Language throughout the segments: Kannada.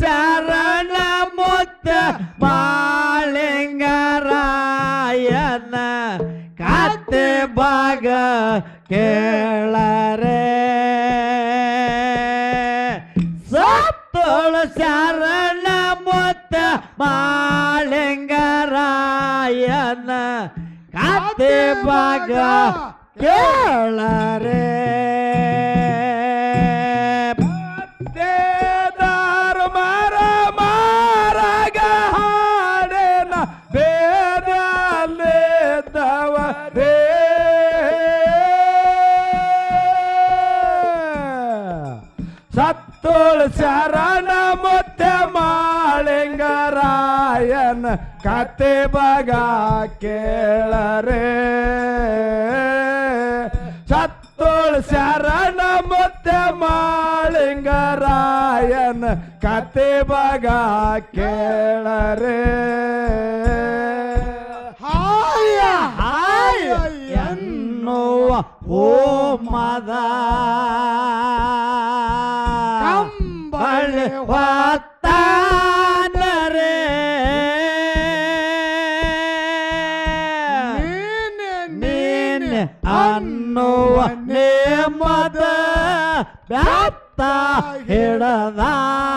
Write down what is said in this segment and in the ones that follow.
சரண முத்த பாலிங்கராயன காத்து பாக கேளரே. சத்தோள சரண முத்த பாலிங்கராயன காத்து பாக கேளரே. ಶರಣ ಮುತ್ತೆ ಮಾಳಿಂಗರಾಯನ ಕತೆ ಬಗ ಕೇಳರೆ ಸತ್ತೋಳ ಶರಣ ಮುತ್ತೆ ಮಾಳಿಂಗರಾಯನ ಕತೆ ಬಗ ಕೇಳರೆ ಹಾಯ ಹಾಯ ಎನ್ನುವ ಓ ಮದ ಕಂಬಳಿ ಹೊತ್ತಾನರೆ ನೀನೆ ಅನ್ನುವ ನೇಮದ ಬ್ಯಾತ್ತ ಹಿಡದಾನರೆ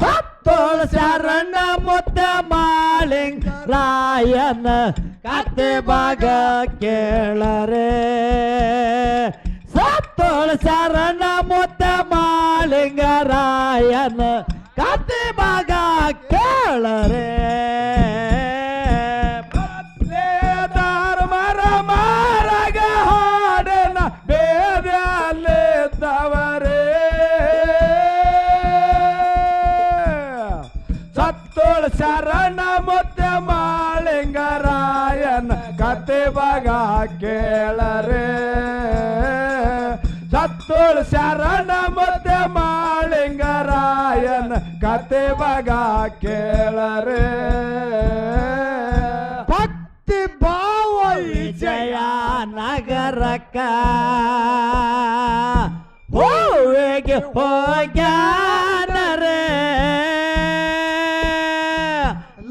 ಸತ್ತೋಳ ಶರಣ ಮುತ್ತ ಮಾಳಿಂಗ್ ರಾಯನ ಕತೆ ಭಾಗ ಕೇಳರೆ ಸತ್ತೋಳ ಶರಣ ಮುತ್ತ ಮಾಳಿಂಗ ರಾಯನ ಕತೆ ಭಾಗ ಕೇಳರೆ ಕೇಳರೆ. ಚತುರ್ ಶರಣ ಮತ್ತೆ ಮಾಳಿಂಗರಾಯನ ಕತೆ ಬಗ ಕೇಳರೆ. ಭಕ್ತಿ ಭಾವ ವಿಜಯ ನಗರಕ್ಕ. ಹೂವಿಗೆ ಹೋಗ್ಯಾನರೆ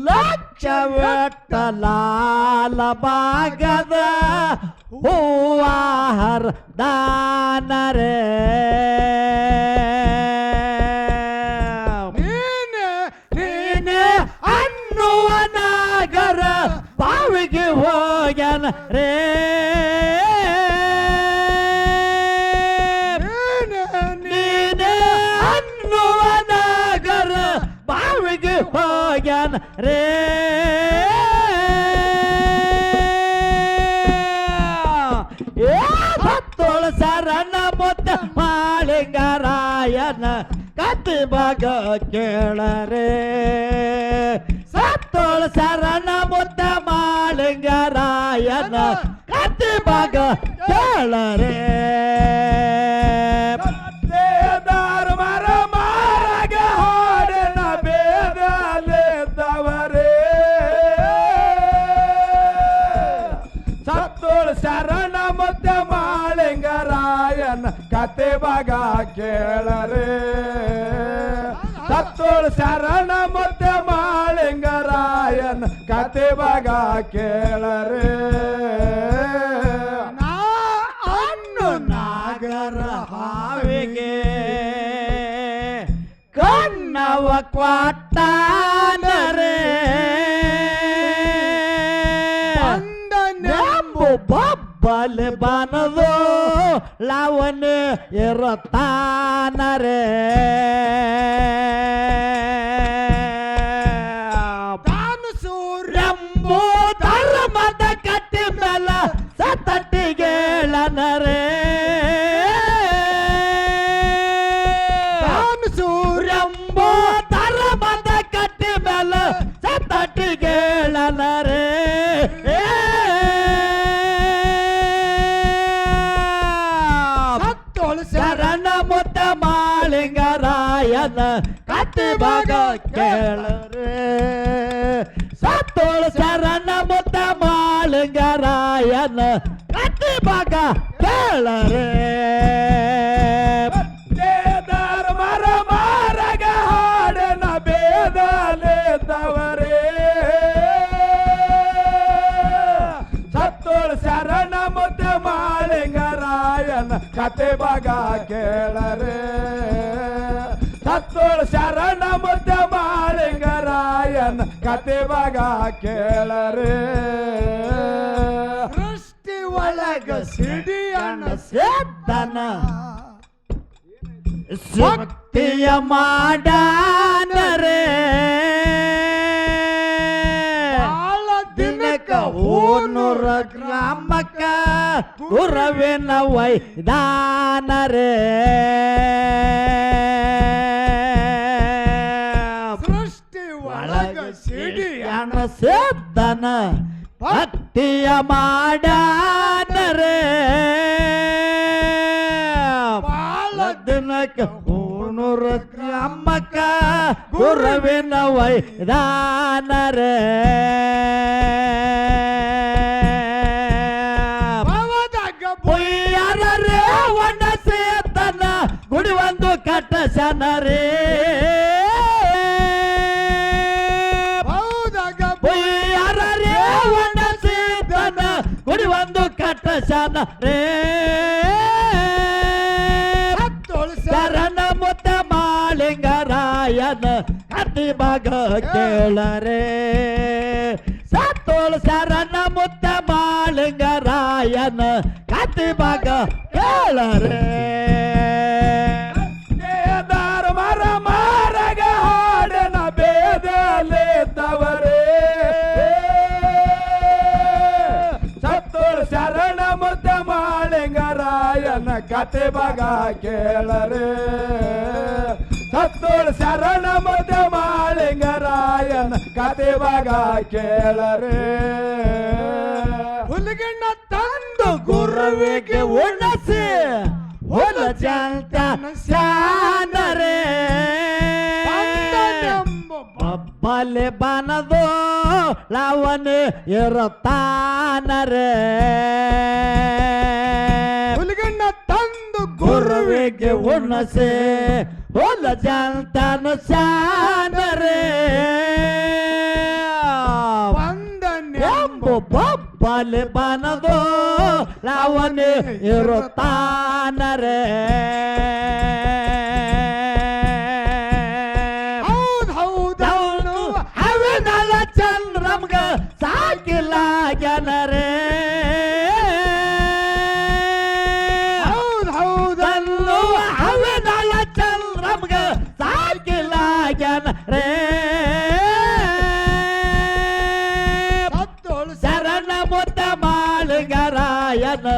ಲಕ್ಷ ಲಾಲ ಭಾಗದ ಹೂವಾಹರ್ ದಾನರೆ. ನೀನೆ ಅನ್ನುವ ನಾಗರ ಬಾವಿಗೆ ಹೋಗ್ಯಾನ ರೇ ನೀನೆ ಅನ್ನುವ ನಾಗರ ಬಾವಿಗೆ ಹೋಗ್ಯಾನ ರೇ சரண மொத்த மாலிங்கராயன கத்து பக கேளரே. சத்தோள் சரண மொத்த மாலிங்கராயன கத்து பக கேளரே. ಬಗ ಕೇಳರೆ ಸತ್ತೋಳ ಶರಣ ಮತ್ತೆ ಮಾಳಿಂಗರಾಯನ್ ಕತೆ ಬಗ ಕೇಳರೆ ಅನ್ನು ನಾಗರ ಹಾವಿಗೆ ಕಣ್ಣವ ಕ್ವಾಟಾನರೆ ನೆಂಬು ಬಬ್ಬಲ್ ಬನದು. लावण एरताना रे ಭಾಗ ಕೇಳರೆ ಸತ್ತೋಳ ಶರಣ ಮುತ್ತ ಮಾಳಿಂಗರಾಯನ ಕತ್ತಿ ಭಾಗ ಕೇಳರೆ ದೇದಾರ ಮರ ಮಾರಗ ಹಾಡನ ಬೇದಲೆ ತವರೇ ಸತ್ತೋಳ ಶರಣ ಮುತ್ತ ಮಾಳಿಂಗರಾಯನ ಕತೆ ಬಗ ಕೇಳರೆ ಸತ್ತೋಳ ಶರಣ ಮುತ್ತ ಮಾಳಿಂಗರಾಯನ ಕತೆ ಬಗ ಕೇಳರೆ. ಸೃಷ್ಟಿ ಒಳಗ ಸಿಡಿಯನ ಸೇತನ ಶಕ್ತಿಯ ಮಾಡಾನರೆ. ಊನೂರ ಗ್ರಾಮಕ್ಕ ಗುರವಿನ ವೈದಾನರೇ. ಸಿಡಿಯನ ಸೇದ್ದನ ಭಕ್ತಿಯ ಮಾಡಾನರೆ ಬಾಳ ದಿನಕ್ಕ ಹೂನೂರ ಗ್ರಾಮಕ್ಕ ಗುರವಿನ ವೈದಾನರೇ ಪುಯ್ಯರೇ ಒಣ ಸೇತನ ಗುಡಿ ಒಂದು ಕಟ್ಟ ಶನರೇ ಒಂದು ಕಟ್ಟ ಶನರೇ ಶರಣ ಮುತ್ತ ಮಾಳಿಂಗರಾಯನ ಅತಿ ಭಾಗ ಕೇಳರೆ. ಸತ್ತೋಳ ಶರಣ ಮುತ್ತ ಮಾಳಿಂಗರಾಯನ ಕತಿ ಭಾಗ ಕೇಳರೆ. ಕತೆ ಬಗ ಕೇಳರೆ. ಸತ್ತೋಳ ಶರಣ ಮದ ಮಾಳಿಂಗರಾಯನ ಕತೆ ಬಗ ಕೇಳರೆ. ಹುಲಿಗಣ್ಣ ತಂದು ಗುರುವಿಗೆ ಉಣಸಿ ಹೊಲ ಜಂತ ಶಾನರೆ. ಬಲೆ ಬನದು ಲವನೆ ಇರುತ್ತಾನರೇ. ಗುರುವಿಗೆ ಉಣಸಿ. ಹೊಲ ಜಂತನ ಶಾನರೆ ಎಂಬು ಬಬ್ಬಲೆ ಬನದು. ಲವನೆ ಇರುತ್ತಾನರೆ ரே சரண முத்த மாலுகராயன்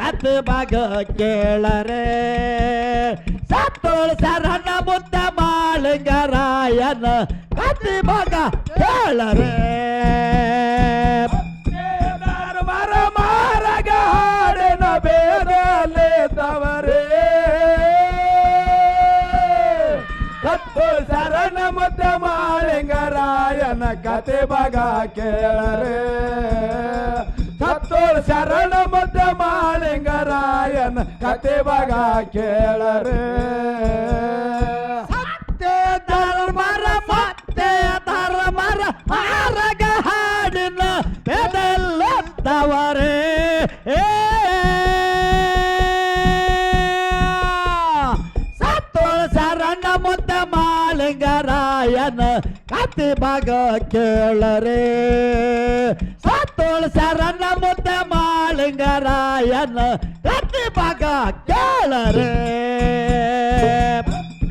கத்து மக கேளரே. சத்தோள் சரண முத்த மாலுங்கராயன் கத்து மக கேளரே. ಮಾಳಿಂಗರಾಯನ ಕತೆ ಬಗ ಕೇಳರೆ ಸತ್ತೋಳು ಶರಣ ಮತ್ತೆ ಮಾಲಿಂಗರಾಯನ ಕತೆ ಬಗ ಕೇಳರೆ ಸತ್ಯ ಧರ್ಮರ ಮತ್ತೆ ಧರ್ಮರ ಕತಿ ಭಾಗ ಕೇಳರೆ ಸತ್ತೋಳ ಶರಣ ಮುತ್ತ ಮಾಳಿಂಗರಾಯನ ಕತಿ ಭಾಗ ಕೇಳರೆ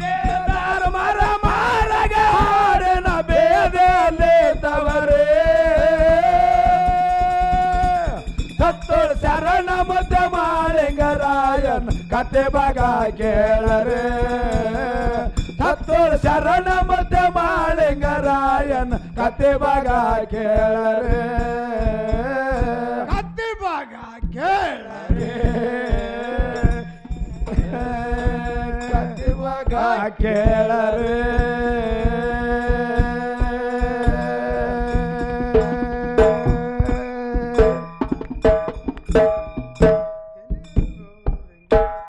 ದೇದಾರ ಮರ ಮಾರಗ ಹಾಡಿನ ಬೇದಲೆ ತವರೇ ಸತ್ತೋಳು ಶರಣ ಮುದ್ದ ಮಾಳಿಂಗರಾಯನ್ ಕತೆ ಬಗ ಕೇಳರೆ ಸತ್ತೋಳು ಶರಣ ಮುದ್ದ ಮಾಳಿಂಗರಾಯನ್ ಕತೆ ಭಾಗ ಕೇಳರೆ. ಕತೆ ಭಾಗ ಕೇಳರೆ. ಕತೆ ಭಾಗ ಕೇಳರೆ.